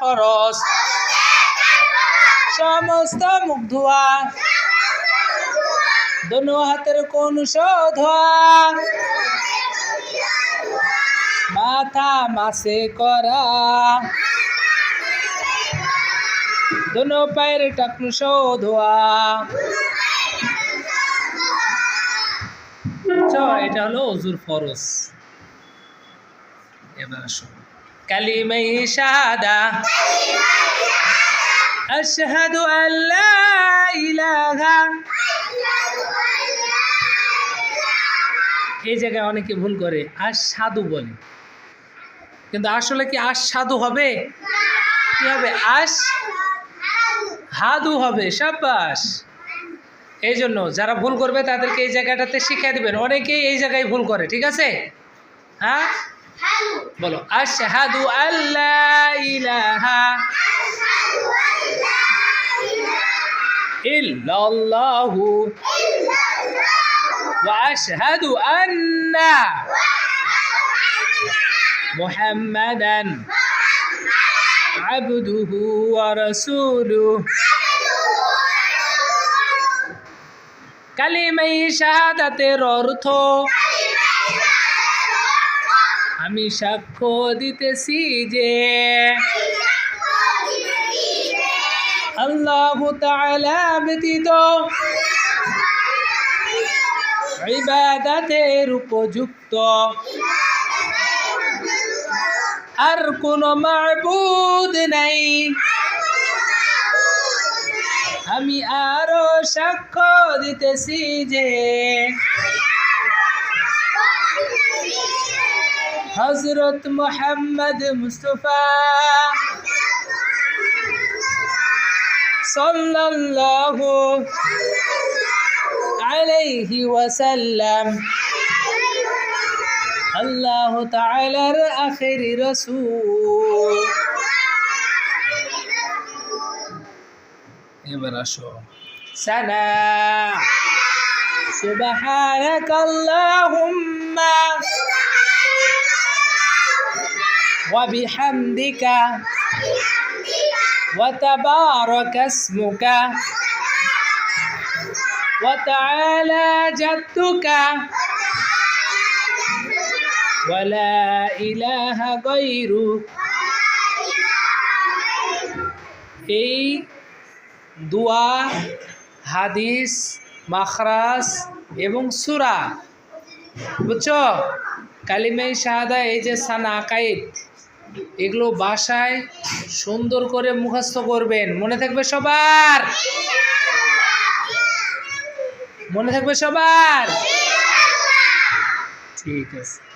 ফরস সমস্ত মুখ ধোয়া। দোনো হাতের কোন ধোয়া মাথা মাসে করা। দোনো পায়ের টাকনু ধোয়া চ এটা হলো অজুর ফরজ। এবার কালিমাই শাহাদা। আশহাদু আল্লা ইলাহা। এই জায়গায় অনেকে ভুল করে, আশহাদু বলে। কিন্তু আসলে কি আশহাদু হবে? কি হবে? আশ হাদু হবে সাব্বাস এই জন্য যারা ভুল করবে তাদেরকে এই জায়গাটাতে শিখিয়ে দেবেন। অনেকেই এই জায়গায় ভুল করে, ঠিক আছে? হ্যাঁ? বলো আশহাদু আল্লাহ ইলাহা ইল্লাল্লাহু ওয়া আশহাদু আন্না মুহাম্মাদান عبده ورسوله কালিমাই শাহাদাতের অর্থ আমি সাক্ষ্য দিতেছি যে আল্লাহ ব্যতীত ইবাদাতের উপযুক্ত আর কোন মাবুদ নাই। আমি আরও সাক্ষ্য দিতেছি যে হজরত মোহাম্মদ মুস্তফা সাল্লাল্লাহু আলাইহি ওয়াসাল্লাম আল্লাহ তাআলার আখেরি রাসূল এবার আসো সানা سبحانك اللهم وبحمدك وتبارك اسمك وتعالى جدك ولا إله غيرك এই দোয়া হাদিস মাখরাস এবং সুরা বুঝছো কালিমাই শাহাদা এই যে সানা আকাইদ এগুলো বাসায় সুন্দর করে মুখস্থ করবেন। মনে থাকবে সবার? মনে থাকবে সবার? ঠিক আছে।